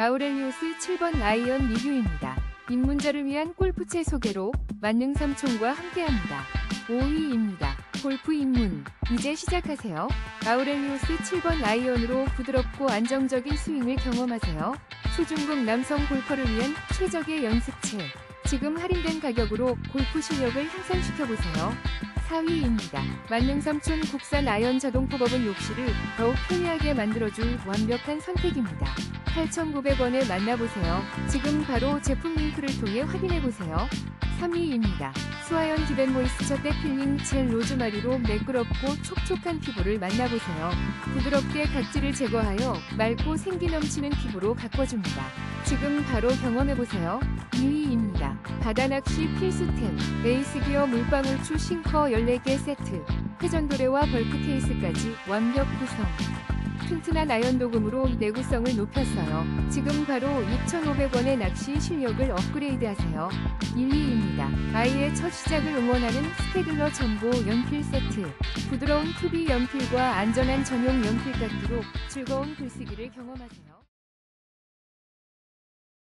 아우렐리우스 7번 아이언 리뷰입니다. 입문자를 위한 골프채 소개로 만능 삼총과 함께합니다. 5위입니다. 골프 입문. 이제 시작하세요. 아우렐리우스 7번 아이언으로 부드럽고 안정적인 스윙을 경험하세요. 초중급 남성 골퍼를 위한 최적의 연습채. 지금 할인된 가격으로 골프 실력을 향상시켜보세요. 4위입니다. 만능 삼촌 국산 아이언 자동 팝업은 욕실을 더욱 편리하게 만들어줄 완벽한 선택입니다. 8,900원에 만나보세요. 지금 바로 제품 링크를 통해 확인해보세요. 3위입니다. 수아연 디벤 모이스처 때 필링 젤 로즈마리로 매끄럽고 촉촉한 피부를 만나보세요. 부드럽게 각질을 제거하여 맑고 생기 넘치는 피부로 가꿔줍니다. 지금 바로 경험해보세요. 2위입니다. 바다낚시 필수템 레이스 기어 물방울추 싱커 14개 세트 회전도래와 벌크 케이스까지 완벽 구성 튼튼한 아연 도금으로 내구성을 높였어요. 지금 바로 2,500원의 낚시 실력을 업그레이드하세요. 1위입니다. 아이의 첫 시작을 응원하는 스테글러 전보 연필 세트. 부드러운 투비 연필과 안전한 전용 연필 깎기로 즐거운 글쓰기를 경험하세요.